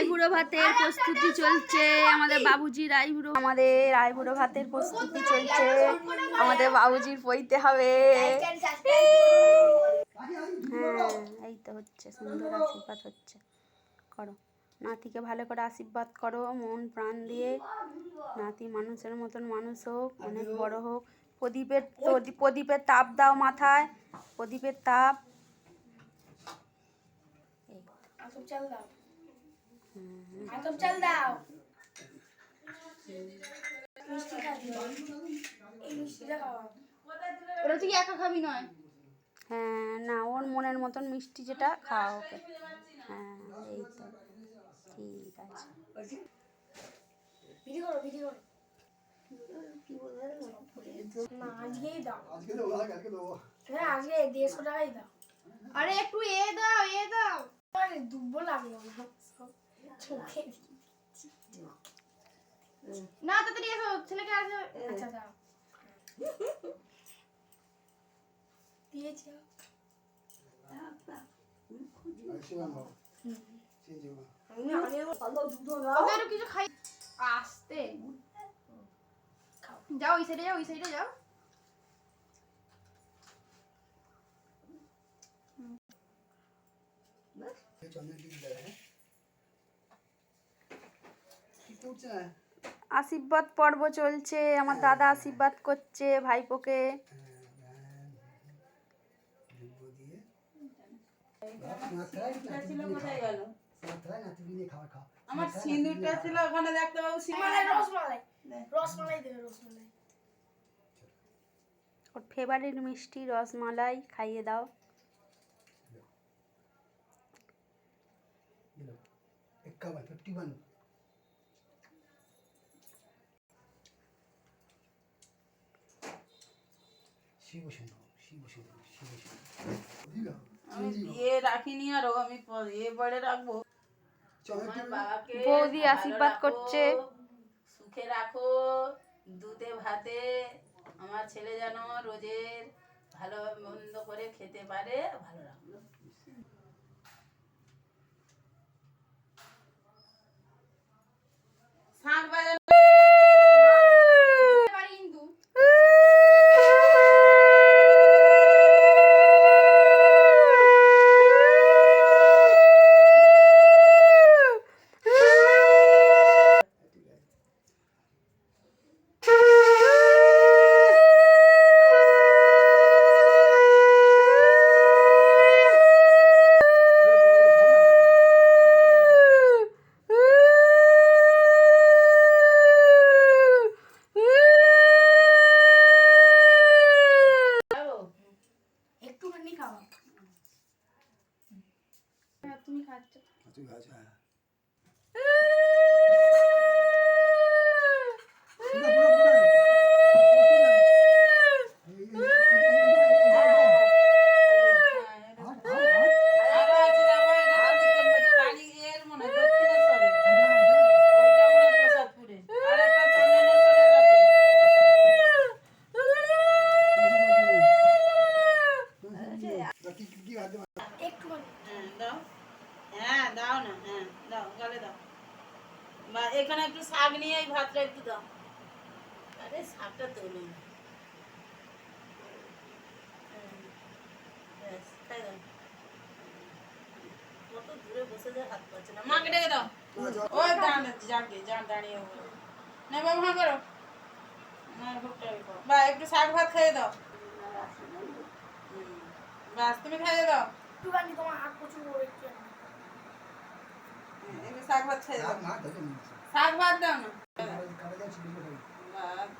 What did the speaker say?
আইবুড়ো ভাতের প্রস্তুতি চলছে। আমাদের বাবুজির আইবুড়ো আমাদের আইবুড়ো ভাতের প্রস্তুতি চলছে। আমাদের বাবুজির পইতে হবে। হ্যাঁ এই তো হচ্ছে সুন্দর আশীর্বাদ হচ্ছে। করো। নাতিকে ভালো করে আশীর্বাদ করো মন প্রাণ দিয়ে। নাতি মানুষের মতন মানুষ হোক অনেক বড় হোক। প্রদীপের প্রদীপের তাপ দাও মাথায়। প্রদীপের তাপ। চাল দাও। আসব চাল দাও। তুই একা খাবি নয়। হ্যাঁ না ওর মনের মতন মিষ্টি যেটা খাওয়া ওকে। হ্যাঁ এই তো। ঠিক আছে। ভিডিও করো ভিডিও করো। না আজকেই দাও। আজকে দেবো কালকে দেবো। হ্যাঁ আজকে দেড়শো টাকাই দাও। আরে একটু এ দাও এ দাও। দুব্বো লাগল। না তাড়াতাড়ি এসো ছেলেকে আসো। আচ্ছা দাও একটু কিছু খাই আসতে। যাও ওই সাইডে যাও ওই সাইডে যাও দিক দেয় হ্যাঁ কি করছে না আশীর্বাদ পর্ব চলছে আমার দাদা আশীর্বাদ করছে ভাইপোকে আমার সিঁদুরটা ছিল ওখানে দেখতে পাবো মালাই রসমালাই রসমালাই দেবে রসমালাই ওর ফেভারিট মিষ্টি রসমালাই খাইয়ে দাও একাবন ফিফটি বিয়ে রাখিনি আরও আমি প- রাখব বৌদি আশীর্বাদ করছে। সুখে রাখো দুধে ভাতে আমার ছেলে যেন রোজের ভালো মন্দ করে খেতে পারে ভালো রাখো শাঁখ বাজানো বাড়ি কিন্তু খাব? একটুখানি খাওয়া তুমি খাচ্ছ আচ্ছা আচ্ছা আরও আছে যাব, এটা ওদিকে কালী এর মনে হয় দক্ষিণেশ্বরে। ওইটা মনে হয় প্রসাদপুরে। আর একটা চন্দনেশ্বরের আছে। একটুখানি হ্যাঁ, দাও। হ্যাঁ, দাও না, হ্যাঁ, দাও, গালে দাও। বা এখানে একটু শাক নিয়ে এই ভাতটা একটু দাও। আরে শাকটা তোলো হ্যাঁ, ব্যাস, খাই দাও। কত দূরে বসে যায় হাত পাচ্ছে না। মাকে ডেকে দাও। ওই যাকে যান দাঁড়িয়ে না বাবা হ্যাঁ করো। না ভুট্টা করো। বা একটু শাক ভাত খেয়ে দাও। বাস তুমি খাইয়ে দাও। একটুখানি তোমার হাত প্রচুর করে একটুখানি হুম, একটু শাক ভাত খেয়ে শাক ভাত দাও না। খাই বাস।